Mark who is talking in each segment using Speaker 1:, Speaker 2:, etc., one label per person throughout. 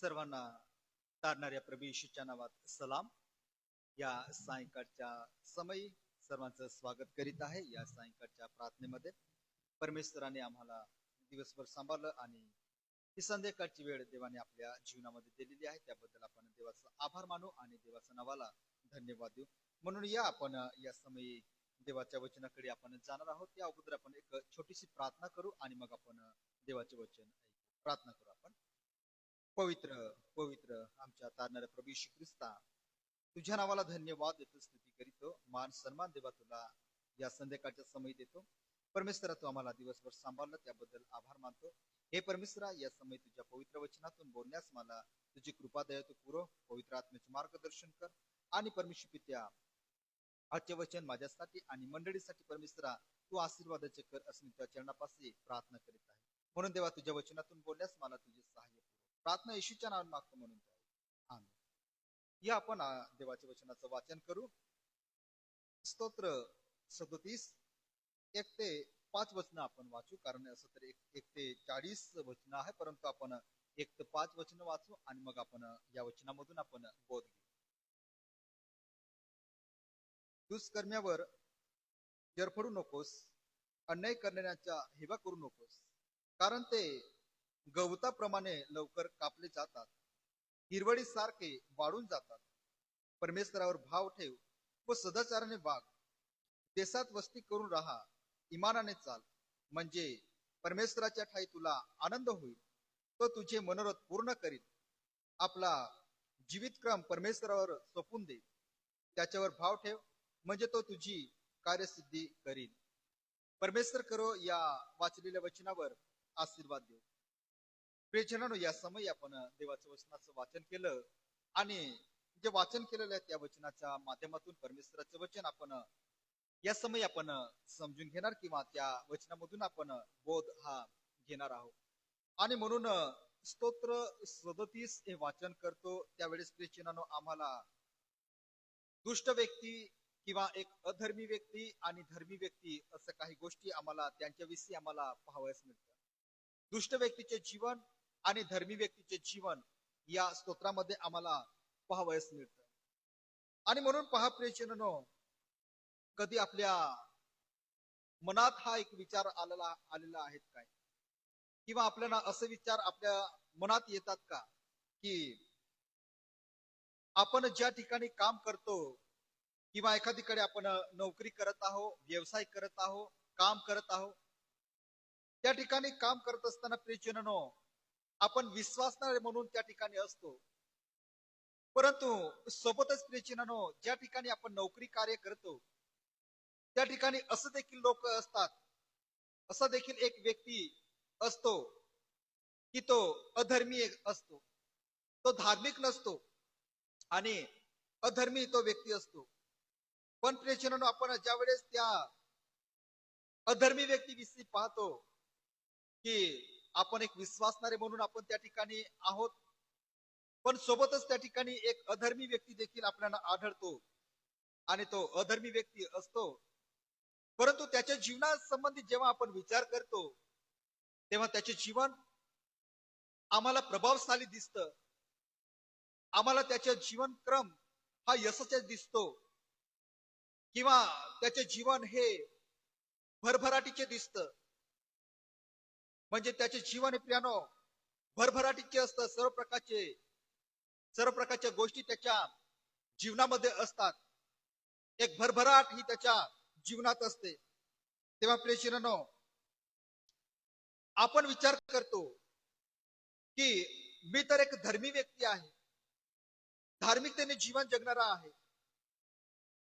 Speaker 1: सर्वांना तारणाऱ्या प्रभू नावात सलाम. या सायंकाळच्या समयी सर्वांचं स्वागत करीत आहे. या सायंकाळच्या प्रार्थनेमध्ये परमेश्वराने आम्हाला दिवसभर सांभाळलं आणि ही संध्याकाळची वेळ देवाने आपल्या जीवनामध्ये दिलेली आहे. त्याबद्दल आपण देवाचा आभार मानू आणि देवाच्या नावाला धन्यवाद देऊ. म्हणून या आपण या समयी देवाच्या वचनाकडे आपण जाणार आहोत. त्या अगोदर आपण एक छोटीशी प्रार्थना करू आणि मग आपण देवाचे वचन प्रार्थना करू आपण. पवित्र पवित्र आमच्या तारणाऱ्या प्रभू श्री ख्रिस्ता तुझ्या नावाला धन्यवाद देतो स्तुती करीतो मान सन्मान देवा तुला या संध्याकाळच्या समय देतो. परमेश्वरा तू आम्हाला दिवसभर सांभाळलं त्याबद्दल आभार मानतो. हे परमेश्वरा या समय तुझ्या पवित्र वचनातून बोलण्यास मला तुझी कृपा दया तू पुरव पवित्र आत्म्याचे मार्गदर्शन कर. आणि परमेश्वर पित्या आजचे वचन माझ्यासाठी आणि मंडळीसाठी परमेश्वरा तू आशीर्वादाचे कर असं मी तुझ्या चरणापाशी प्रार्थना करीत आहे. म्हणून देवा तुझ्या वचनातून बोलण्यास मला तुझे प्रार्थना येशूच्या नावाने मागतो म्हणून. आम्ही या आपण देवाच्या वचनाचं वाचन करू. स्तोत्र सदोतीस एक ते पाच वचन आपण वाचू कारण असं तर एक एक ते चाळीस वचन आहे परंतु आपण एक ते पाच वचन वाचू आणि मग आपण या वचनामधून आपण बोध घेऊ. दुष्कर्म्यावर जरफडू नकोस अन्याय करण्याच्या हेवा करू नकोस कारण ते गवताप्रमाणे लवकर कापले जातात. हिरवळी सारखे वाढून जातात. परमेश्वरावर भाव ठेव व सदाचाराने वाग. देशात वस्ती करून राहा. इमानाने चाल. म्हणजे परमेश्वराच्या ठाई तुला आनंद होईल. तो तुझे मनोरथ पूर्ण करील. आपला जीवितक्रम परमेश्वरावर सोपून दे त्याच्यावर भाव ठेव. म्हणजे तो तुझी कार्यसिद्धी करील. परमेश्वर करो या वाचलेल्या वचनावर आशीर्वाद देऊ प्रियजनांनो या समय आपण देवाचं वचनाचं वाचन केलं आणि जे वाचन केलेलं आहे त्या वचनाच्या माध्यमातून परमेश्वराचं वचन आपण या समय आपण समजून घेणार किंवा त्या वचनामधून आपण बोध हा घेणार आहोत. आणि म्हणून स्तोत्र सदतीस हे वाचन करतो. त्यावेळेस प्रियजनांनो आम्हाला दुष्ट व्यक्ती किंवा एक अधर्मी व्यक्ती आणि धर्मी व्यक्ती असं काही गोष्टी आम्हाला त्यांच्याविषयी आम्हाला पाहावयास मिळतं दुष्ट व्यक्तीचे जीवन आणि धर्मी व्यक्तीचे जीवन या स्तोत्रामध्ये आम्हाला पाहावयास मिळतं. आणि म्हणून पहा प्रियजनांनो कधी आपल्या मनात हा एक विचार आलेला आलेला आहेत काय? किंवा आपल्याला असे विचार आपल्या मनात येतात का? की आपण ज्या ठिकाणी काम करतो किंवा एखादीकडे आपण नोकरी करत आहोत व्यवसाय करत आहोत काम करत आहोत त्या ठिकाणी काम करत असताना प्रियजनो आपण विश्वासणारे म्हणून त्या ठिकाणी असतो. परंतु सोबतच प्रियचिनानो ज्या ठिकाणी आपण नोकरी कार्य करतो त्या ठिकाणी असं देखील लोक असतात. असा देखील एक व्यक्ती असतो की तो अधर्मी असतो. तो धार्मिक नसतो आणि अधर्मी तो व्यक्ती असतो. पण प्रियजनांनो आपण ज्या वेळेस त्या अधर्मी व्यक्तीविषयी पाहतो की आपण एक विश्वासणारे म्हणून आपण त्या ठिकाणी आहोत. पण सोबतच त्या ठिकाणी एक अधर्मी व्यक्ती देखील आपल्याला आढळतो आणि तो अधर्मी व्यक्ती असतो. परंतु त्याच्या जीवनासंबंधी जेव्हा आपण विचार करतो तेव्हा त्याचे जीवन आम्हाला प्रभावशाली दिसत. आम्हाला त्याचे जीवनक्रम हा यशस्वी दिसतो किंवा त्याचे जीवन हे भरभराटीचे दिसत. म्हणजे त्याचे जीवन प्रियानो भरभराटीचे असतं सर्व प्रकारचे सर्व प्रकारच्या गोष्टी त्याच्या जीवनामध्ये असतात. एक भरभराट ही त्याच्या जीवनात असते. तेव्हा प्रेशिरनो आपण विचार करतो की मी तर एक धर्मी व्यक्ती आहे. धार्मिकतेने जीवन जगणारा आहे.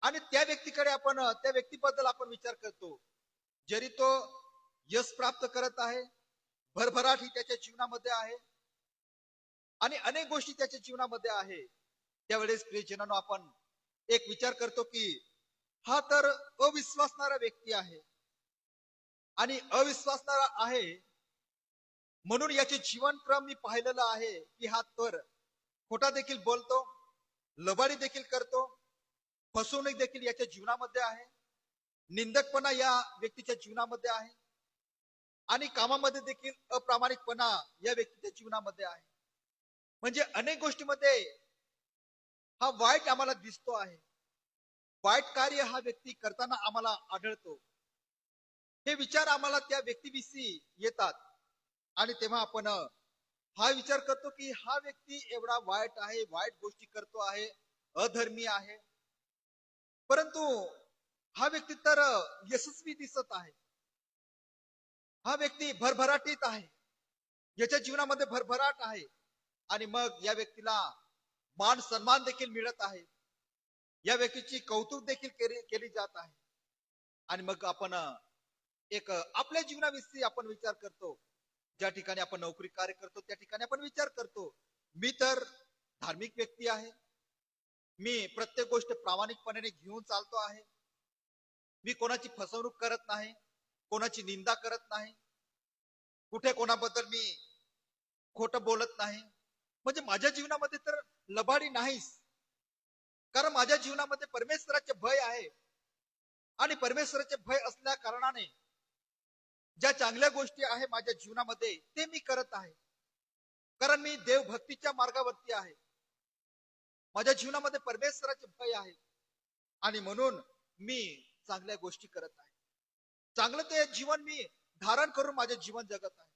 Speaker 1: आणि त्या व्यक्तीकडे आपण त्या व्यक्तीबद्दल आपण विचार करतो. जरी तो यश प्राप्त करत आहे भरभराट ही त्याच्या जीवनामध्ये आहे. आणि अनेक गोष्टी त्याच्या जीवनामध्ये आहे. त्यावेळेस प्रियजनानो आपण एक विचार करतो की हा तर अविश्वासणारा व्यक्ती आहे. आणि अविश्वासणारा आहे म्हणून याचे जीवनक्रम मी पाहिलेलं आहे की हा तर खोटा देखील बोलतो लबाडी देखील करतो फसवणूक देखील याच्या जीवनामध्ये आहे निंदकपणा या व्यक्तीच्या जीवनामध्ये आहे. आणि कामामध्ये देखील अप्रामाणिकपणा या व्यक्तीच्या जीवनामध्ये आहे. म्हणजे अनेक गोष्टीमध्ये हा वाईट आम्हाला दिसतो आहे. वाईट कार्य हा व्यक्ती करताना आम्हाला आढळतो. हे विचार आम्हाला त्या व्यक्तीविषयी येतात. आणि तेव्हा आपण हा विचार करतो की हा व्यक्ती एवढा वाईट आहे वाईट गोष्टी करतो आहे अधर्मी आहे. परंतु हा व्यक्ती तर यशस्वी दिसत आहे. हा व्यक्ती भरभराटीत आहे. याच्या जीवनामध्ये भरभराट आहे. आणि मग या व्यक्तीला मान सन्मान देखील मिळत आहे. या व्यक्तीची कौतुक देखील केली जात आहे. आणि मग आपण एक आपल्या जीवनाविषयी आपण विचार करतो. ज्या ठिकाणी आपण नोकरी कार्य करतो त्या ठिकाणी आपण विचार करतो. मी तर धार्मिक व्यक्ती आहे. मी प्रत्येक गोष्ट प्रामाणिकपणे घेऊन चालतो आहे. मी कोणाची फसवणूक करत नाही. कोणाची निंदा करत नाही. कुठे कोणाबद्दल मी खोट बोलत नाही. म्हणजे माझ्या जीवनामध्ये तर लबाडी नाहीच कारण माझ्या जीवनामध्ये परमेश्वराचे भय आहे. आणि परमेश्वराचे भय असल्या कारणाने ज्या चांगल्या गोष्टी आहे माझ्या जीवनामध्ये ते मी करत आहे. कारण मी देवभक्तीच्या मार्गावरती आहे. माझ्या जीवनामध्ये परमेश्वराचे भय आहे. आणि म्हणून मी चांगल्या गोष्टी करत आहे. चांगलं ते जीवन मी धारण करून माझे जीवन जगत आहे.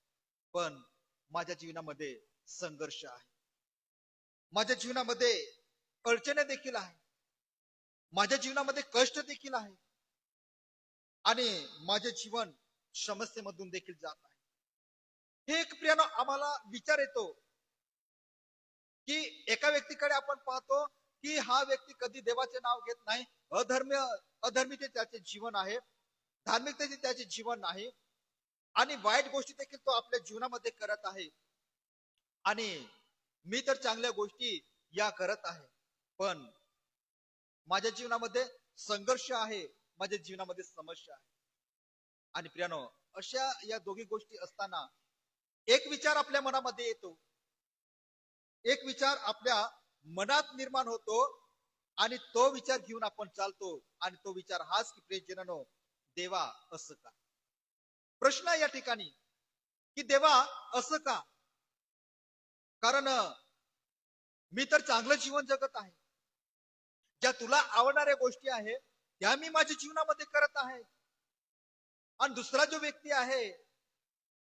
Speaker 1: पण माझ्या जीवनामध्ये संघर्ष आहे. माझ्या जीवनामध्ये अडचणी देखील आहे. माझ्या जीवनामध्ये कष्ट देखील आहे. आणि माझे जीवन समस्येमधून देखील जात आहे. हे एक प्रियानो आम्हाला विचार येतो की एका व्यक्तीकडे आपण पाहतो की हा व्यक्ती कधी देवाचे नाव घेत नाही. अधर्म अधर्मीचे त्याचे जीवन आहे. धार्मिकतेचे त्याचे जीवन आहे आणि वाईट गोष्टी देखील तो आपल्या जीवनामध्ये करत आहे. आणि मी तर चांगल्या गोष्टी या करत आहे. पण माझ्या जीवनामध्ये संघर्ष आहे. माझ्या जीवनामध्ये समस्या आहे. आणि प्रियानो अशा या दोघी गोष्टी असताना एक विचार आपल्या मनामध्ये येतो. एक विचार आपल्या मनात निर्माण होतो आणि तो विचार घेऊन आपण चालतो. आणि तो विचार हाच की प्रियजनानो देवा असं का? प्रश्न या ठिकाणी की देवा असं का? कारण मी तर चांगलं जीवन जगत आहे. ज्या तुला आवडणाऱ्या गोष्टी आहेत त्या मी माझ्या जीवनामध्ये करत आहे. आणि दुसरा जो व्यक्ती आहे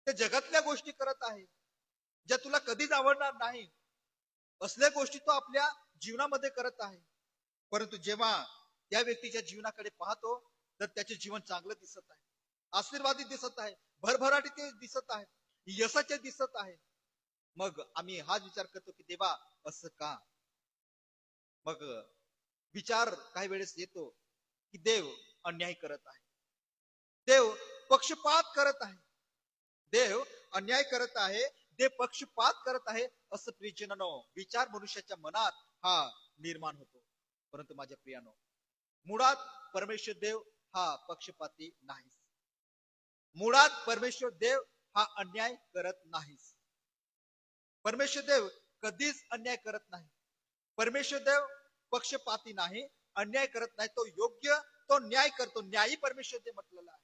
Speaker 1: ते जगातल्या गोष्टी करत आहे ज्या तुला कधीच आवडणार नाही असल्या गोष्टी तो आपल्या जीवनामध्ये करत आहे. परंतु जेव्हा त्या व्यक्तीच्या जीवनाकडे पाहतो तर त्याचे जीवन चांगलं दिसत आहे. आशीर्वादी दिसत आहे. भरभराटी ते दिसत आहे. यशाचे दिसत आहे. मग आम्ही हाच विचार करतो की देवा असं का? मग विचार काही वेळेस येतो की देव अन्याय करत आहे. देव पक्षपात करत आहे. देव अन्याय करत आहे. देव पक्षपात करत आहे. असं प्रियजनानो विचार मनुष्याच्या मनात हा निर्माण होतो. परंतु माझ्या प्रियानो मुळात परमेश्वर देव हा पक्षपाती नाहीस. मुळात परमेश्वर देव हा अन्याय करत नाहीस. परमेश्वर देव कधीच अन्याय करत नाही. परमेश्वर देव पक्षपाती नाही अन्याय करत नाही तो योग्य तो न्याय करतो. न्यायी परमेश्वर देव म्हटलेला आहे.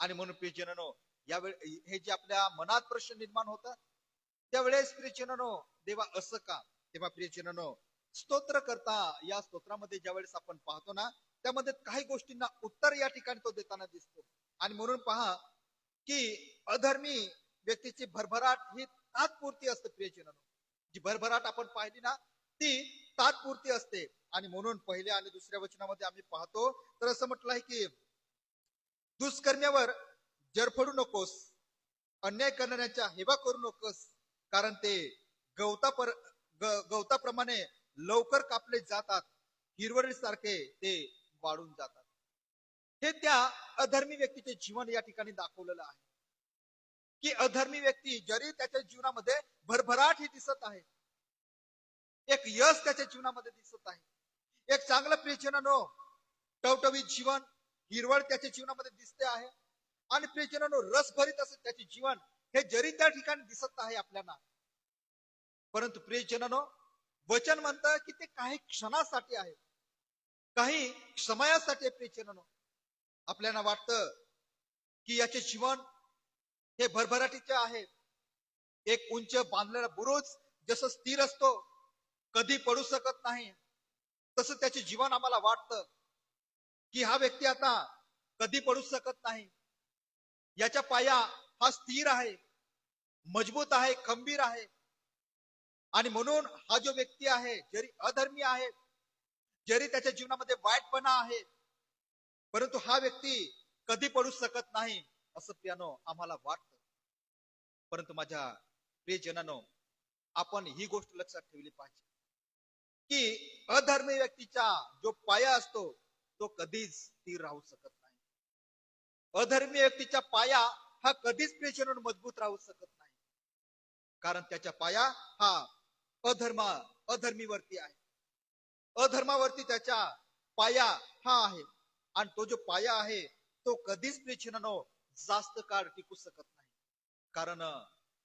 Speaker 1: आणि म्हणून प्रियजनानो यावेळी हे जे आपल्या मनात प्रश्न निर्माण होतात त्यावेळेस प्रियजनानो देवा असं का? तेव्हा प्रियजनानो स्तोत्र करता या स्तोत्रामध्ये ज्या वेळेस आपण पाहतो ना त्यामध्ये काही गोष्टींना उत्तर या ठिकाणी तो देताना दिसतो. आणि म्हणून पहा की अधर्मी व्यक्तीची भरभराट ही तात्पुरती असते प्रियजनानो. जी भरभराट आपण पाहिली ना ती तात्पुरती असते. आणि म्हणून पहिल्या आणि दुसऱ्या वचनामध्ये आम्ही पाहतो तर असं म्हटलं आहे की दुष्कर्म्यावर जरफडू नकोस अन्याय करणाऱ्यांच्या हेवा करू नकोस कारण ते गवता पर गवताप्रमाणे लवकर कापले जातात. हिरवळी सारखे ते वाढून जातात. हे त्या अधर्मी व्यक्तीचे जीवन या ठिकाणी दाखवलेलं आहे. की अधर्मी व्यक्ती जरी त्याच्या जीवनामध्ये भरभराट ही दिसत आहे. एक यश त्याच्या जीवनामध्ये दिसत आहे. एक चांगलं प्रियजनानो टवटवीत जीवन हिरवळ त्याच्या जीवनामध्ये दिसते आहे. आणि प्रियजनानो रस भरीत असं त्याचे जीवन हे जरी त्या ठिकाणी दिसत आहे आपल्याला. परंतु प्रियजनानो वचन म्हणतं की ते काही क्षणासाठी आहे. काही समयासाठी प्रियजनानो आपल्याला वाटतं की याचे जीवन हे भरभराटीचे आहे. एक उंच बांधलेला बुरुज जसं स्थिर असतो कधी पडू शकत नाही तसं त्याचे जीवन आम्हाला वाटतं की हा व्यक्ती आता कधी पडू शकत नाही. याच्या पाया हा स्थिर आहे मजबूत आहे खंबीर आहे. आणि म्हणून हा जो व्यक्ती आहे जरी अधर्मी आहे जरी त्याच्या जीवनामध्ये वाईटपणा आहे परंतु हा व्यक्ती कधी पडू शकत नाही असं प्रियानो आम्हाला वाटतं. परंतु माझ्या प्रियजनानो आपण ही गोष्ट लक्षात ठेवली पाहिजे की अधर्मी व्यक्तीचा जो पाया असतो तो कधीच स्थिर राहू शकत नाही. अधर्मी व्यक्तीचा पाया हा कधीच प्रियजनानो मजबूत राहू शकत नाही. कारण त्याचा पाया हा अधर्मा अधर्मीवरती आहे. अधर्मावरती त्याचा पाया हा आहे. आणि तो जो पाया आहे तो कधीच प्रेक्षणानो जास्त काळ टिकू शकत नाही. कारण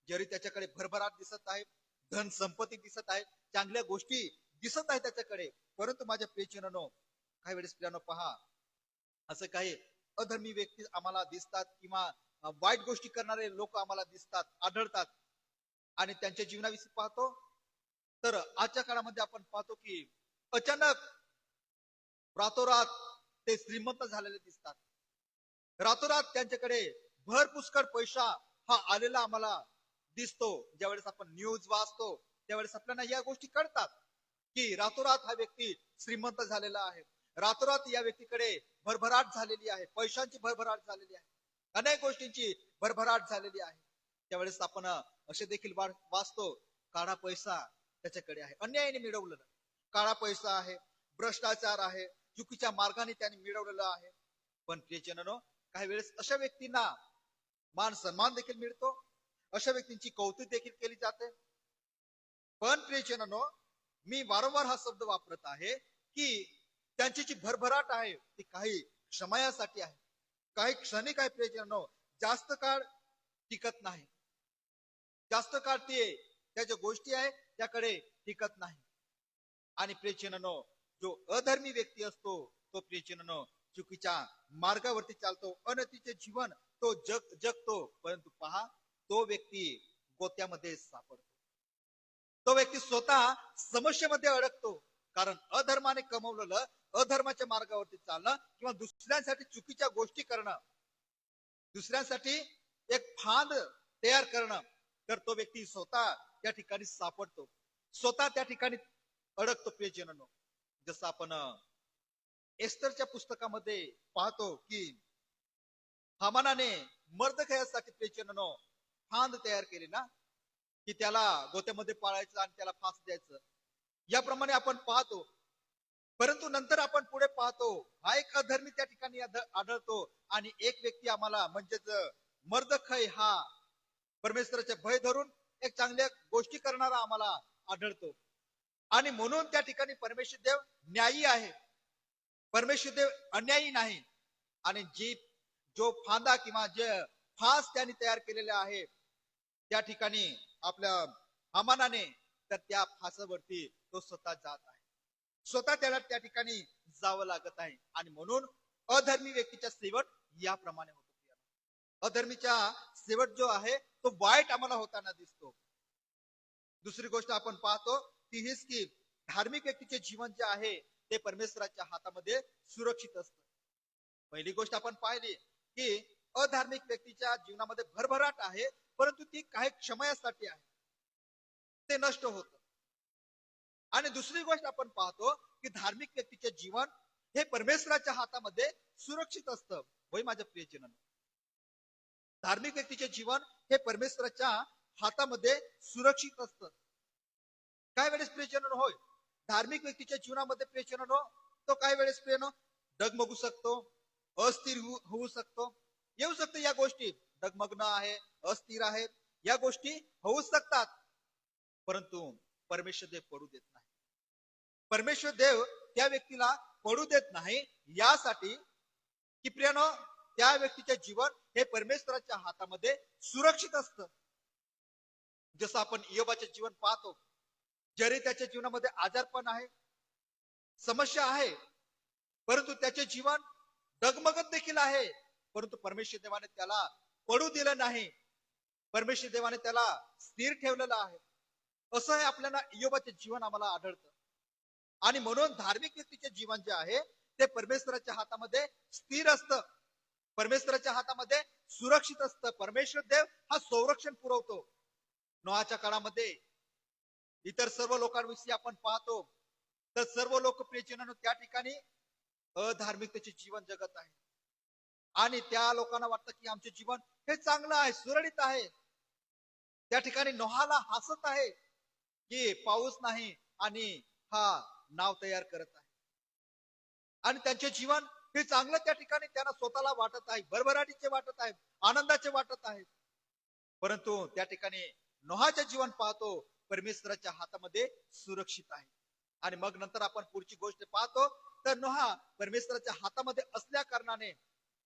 Speaker 1: जरी त्याच्याकडे भरभराट दिसत आहे धन संपत्ती दिसत आहे चांगल्या गोष्टी दिसत आहे त्याच्याकडे परंतु माझ्या प्रेक्षणानो काही वेळेस प्रियानो पहा असं काही अधर्मी व्यक्ती आम्हाला दिसतात किंवा वाईट गोष्टी करणारे लोक आम्हाला दिसतात आढळतात. आणि त्यांच्या जीवनाविषयी पाहतो. तर आजच्या काळामध्ये आपण पाहतो की अचानक रातोरात ते श्रीमंत झालेले दिसतात. रातोरात त्यांच्याकडे भर पुष्कळ पैसा हा आलेला आम्हाला दिसतो. ज्यावेळेस आपण न्यूज वाचतो त्यावेळेस आपल्याला या गोष्टी कळतात की रातोरात हा व्यक्ती श्रीमंत झालेला आहे. रातोरात या व्यक्तीकडे भरभराट झालेली आहे. पैशांची भरभराट झालेली आहे. अनेक गोष्टींची भरभराट झालेली आहे. त्यावेळेस आपण असे देखील वाचतो काळा पैसा त्याच्याकडे आहे. अन्यायाने मिळवलं काळा पैसा आहे भ्रष्टाचार आहे चुकीच्या मार्गाने त्यांनी मिळवलेलं आहे. पण प्रियजनो काही वेळेस अशा व्यक्तींना मान सन्मान देखील मिळतो अशा व्यक्तींची कौतुक देखील केली जाते. पण प्रियजनो मी वारंवार हा शब्द वापरत आहे की त्यांची जी भरभराट आहे ती काही क्षमयासाठी आहे. काही क्षणिक आहे प्रियजनो जास्त काळ टिकत नाही. जास्त काळ ते त्या ज्या गोष्टी आहे त्याकडे टिकत नाही. आणि प्रियचिनो जो अधर्मी व्यक्ती असतो तो प्रियचिनो चुकीच्या मार्गावरती चालतो अनतीचे जीवन तो जग जगतो. परंतु पहा तो व्यक्ती गोत्यामध्ये सापडतो. तो व्यक्ती स्वतः समस्येमध्ये अडकतो. कारण अधर्माने कमवलेलं अधर्माच्या मार्गावरती चालणं किंवा दुसऱ्यांसाठी चुकीच्या गोष्टी करणं दुसऱ्यांसाठी एक फांद तयार करणं तर तो व्यक्ती स्वतः त्या ठिकाणी सापडतो. स्वतः त्या ठिकाणी अडकतो प्रियजनांनो जसं आपण एस्टरच्या पुस्तकामध्ये पाहतो की हमानाने मर्द खेळासाठी प्रियजनांनो फांद तयार केली ना? की त्याला गोत्यामध्ये पाळायचं आणि त्याला फास द्यायचं. याप्रमाणे आपण पाहतो. परंतु नंतर आपण पुढे पाहतो हा एक अधर्मी त्या ठिकाणी आढळतो आणि एक व्यक्ती आम्हाला म्हणजेच मर्दखय हा परमेश्वराचे भय धरून एक चांगल्या गोष्टी करणारा आम्हाला आढळतो. आणि म्हणून त्या ठिकाणी परमेश्वर देव न्यायी आहे. परमेश्वर देव अन्यायी नाही. आणि जी जो फांदा किंवा जे फास त्यांनी तयार केलेले आहे त्या ठिकाणी आपल्या हमानाने तर त्या फासावरती तो स्वतः जात आहे. स्वतः त्याला त्या ठिकाणी जावं लागत आहे. आणि म्हणून अधर्मी व्यक्तीच्या शेवट याप्रमाणे होतो अधर्मीच्या शेवट जो आहे तो वाईट आम्हाला होताना दिसतो. दुसरी गोष्ट आपण पाहतो ती हीच की धार्मिक व्यक्तीचे जीवन जे आहे ते परमेश्वराच्या हातामध्ये सुरक्षित असत. पहिली गोष्ट आपण पाहिली की अधार्मिक व्यक्तीच्या जीवनामध्ये भरभराट आहे परंतु ती काही क्षमयासाठी आहे. ते नष्ट होत. आणि दुसरी गोष्ट आपण पाहतो की धार्मिक व्यक्तीचे जीवन हे परमेश्वराच्या हातामध्ये सुरक्षित असतं. वय माझ्या प्रियजनांना धार्मिक व्यक्तीचे जीवन हे परमेश्वराच्या हातामध्ये सुरक्षित असतं. काय वेळेस प्रियजन होय. धार्मिक व्यक्तीच्या जीवनामध्ये प्रियजन हो. तो काय वेळेस प्रियन डगमगू शकतो अस्थिर होऊ शकतो. येऊ शकतो या गोष्टी. डगमग्न आहे अस्थिर आहे या गोष्टी होऊ शकतात. परंतु परमेश्वर देव पडू देत नाही. परमेश्वर देव त्या व्यक्तीला पडू देत नाही यासाठी की प्रियानो त्या व्यक्तीचे जीवन हे परमेश्वराच्या हातामध्ये सुरक्षित असत. जसं आपण योबाचे जीवन पाहतो जरी त्याच्या जीवनामध्ये आजारपण आहे समस्या आहे परंतु त्याचे जीवन डगमगत देखील आहे. परंतु परमेश्वर देवाने त्याला पडू दिलं नाही. परमेश्वर देवाने त्याला स्थिर ठेवलेलं आहे. असं हे आपल्याला इयोबाचे जीवन आम्हाला आढळतं. आणि म्हणून धार्मिक व्यक्तीचे जीवन जे आहे ते परमेश्वराच्या हातामध्ये स्थिर असतं. परमेश्वराच्या हातामध्ये सुरक्षित असतं. परमेश्वर देव हा संरक्षण पुरवतो. नोहाच्या काळामध्ये इतर सर्व लोकांविषयी आपण पाहतो तर सर्व लोक प्रियजनांनो त्या ठिकाणी अधार्मिकतेचे जीवन जगत आहे. आणि त्या लोकांना वाटतं की आमचे जीवन हे चांगलं आहे सुरळीत आहे. त्या ठिकाणी नोहाला हसत आहे की पाऊस नाही आणि हा नाव तयार करत आहे. आणि त्यांचे जीवन हे चांगलं त्या ठिकाणी त्यांना स्वतःला वाटत आहे भरभराटीचे वाटत आहे आनंदाचे वाटत आहे. परंतु त्या ठिकाणी नोहाचे जीवन पाहतो परमेश्वराच्या हातामध्ये सुरक्षित आहे. आणि मग नंतर आपण पुढची गोष्ट पाहतो. तर नोहा परमेश्वराच्या हातामध्ये असल्या कारणाने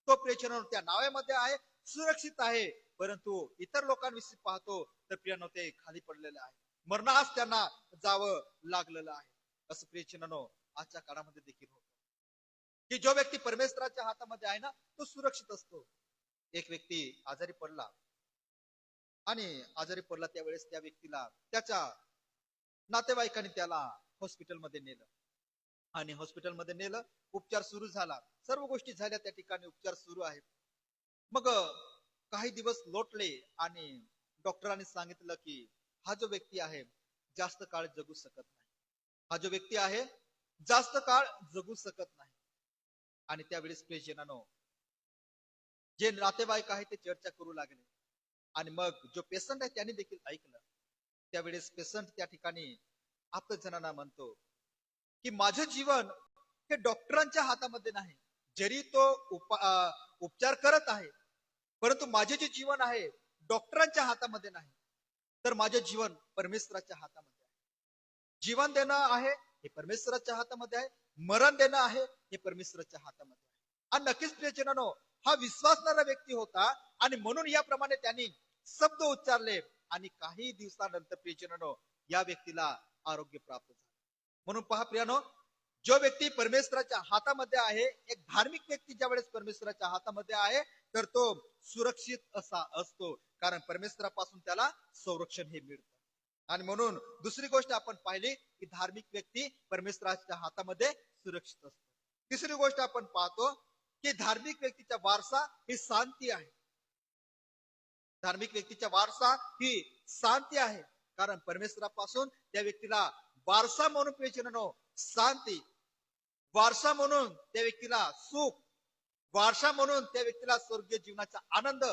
Speaker 1: तो प्रियचन त्या नावामध्ये आहे सुरक्षित आहे. परंतु इतर लोकांविषयी पाहतो तर प्रियानो ते खाली पडलेले आहे. मरणास त्यांना जावं लागलेलं आहे. असं प्रियचिनो आजच्या काळामध्ये देखील होत. की जो व्यक्ती परमेश्वराच्या हातामध्ये आहे ना तो सुरक्षित असतो. एक व्यक्ती आजारी पडला आणि आजारी पडला त्यावेळेस त्या व्यक्तीला त्याच्या नातेवाईकांनी त्याला हॉस्पिटलमध्ये नेलं. आणि हॉस्पिटलमध्ये नेलं उपचार सुरू झाला. सर्व गोष्टी झाल्या त्या ठिकाणी उपचार सुरू आहेत. मग काही दिवस लोटले आणि डॉक्टरांनी सांगितलं की हा जो व्यक्ती आहे जास्त काळ जगू शकत नाही. हा जो व्यक्ती आहे जास्त काळ जगू शकत नाही. आणि त्यावेळेस पेशंटानो जे नातेवाईक आहे ते चर्चा करू लागले. आणि मग जो पेशंट आहे त्याने देखील ऐकलं. त्यावेळेस पेशंट त्या ठिकाणी जणांना म्हणतो की माझं जीवन हे डॉक्टरांच्या हातामध्ये नाही. जरी तो उपचार करत आहे परंतु माझे जे जीवन आहे डॉक्टरांच्या हातामध्ये नाही. तर माझे जीवन परमेश्वराच्या हातामध्ये आहे. जीवन देणं आहे हे परमेश्वराच्या हातामध्ये आहे. मरण देणं आहे हे परमेश्वराच्या हातामध्ये आहे. आणि नक्कीच प्रियजनानो हा विश्वासणारा व्यक्ती होता आणि म्हणून याप्रमाणे त्यांनी शब्द उच्चारले आणि काही दिवसानंतर प्रियजनानो या व्यक्तीला आरोग्य प्राप्त झाले. म्हणून पहा प्रियानो जो व्यक्ती परमेश्वराच्या हातामध्ये आहे एक धार्मिक व्यक्ती ज्या वेळेस परमेश्वराच्या हातामध्ये आहे तर तो सुरक्षित असा असतो. कारण परमेश्वरापासून त्याला संरक्षण हे मिळतं. आणि म्हणून दुसरी गोष्ट आपण पाहिली की धार्मिक व्यक्ती परमेश्वराच्या हातामध्ये सुरक्षित असतो. तिसरी गोष्ट आपण पाहतो की धार्मिक व्यक्तीचा वारसा ही शांती आहे. धार्मिक व्यक्तीचा वारसा ही शांती आहे. कारण परमेश्वरापासून त्या व्यक्तीला वारसा म्हणून पेचनो हो, शांती. वारसा म्हणून त्या व्यक्तीला सुख. वारसा म्हणून त्या व्यक्तीला स्वर्गीय जीवनाचा आनंद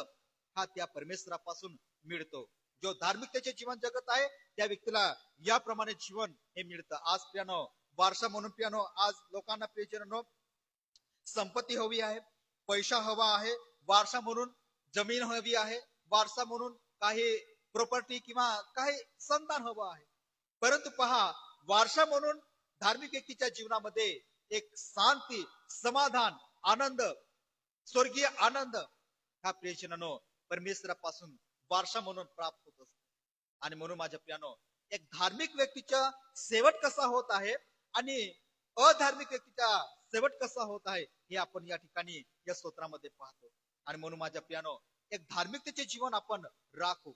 Speaker 1: हा त्या परमेश्वरापासून मिळतो. जो धार्मिकतेचे जीवन जगत आहे त्या व्यक्तीला याप्रमाणे जीवन हे मिळतं. आज प्रियानो वारसा म्हणून पियानो आज लोकांना प्रियजनो हो, संपत्ती हवी आहे पैसा हवा आहे वारसा म्हणून जमीन हवी आहे वारसा म्हणून काही प्रॉपर्टी किंवा काही संतान हवं आहे. परंतु पहा वारसा म्हणून धार्मिक व्यक्तीच्या जीवनामध्ये एक शांती समाधान आनंद स्वर्गीय आनंद हा प्रियजनानो परमेश्वरापासून वारसा म्हणून प्राप्त होत असतो. आणि म्हणून माझ्या प्रियानो एक धार्मिक व्यक्तीचा शेवट कसा होत आहे आणि अधार्मिक व्यक्तीचा शेवट कसा होत आहे हे आपण या ठिकाणी या स्तोत्रामध्ये पाहतो. आणि म्हणून माझ्या प्रियानो एक धार्मिकतेचे जीवन आपण राखू.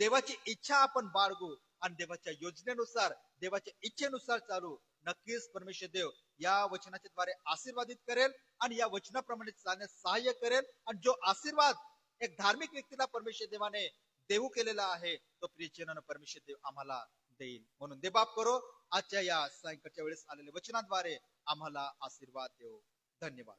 Speaker 1: देवाची इच्छा आपण बाळगू आणि देवाच्या योजनेनुसार देवाच्या इच्छेनुसार चालू. नक्कीच परमेश्वर देव या वचनाच्या द्वारे आशीर्वादित करेल आणि या वचनाप्रमाणे चालण्यास सहाय्य करेल. आणि जो आशीर्वाद एक धार्मिक व्यक्तीला परमेश्वर देवाने देऊ केलेला आहे तो प्रियचनानं परमेश्वर देव आम्हाला देईल. म्हणून देबाप करो. आजच्या या सायंकाळच्या वेळेस आलेल्या वचनाद्वारे आम्हाला आशीर्वाद देऊ धन्यवाद.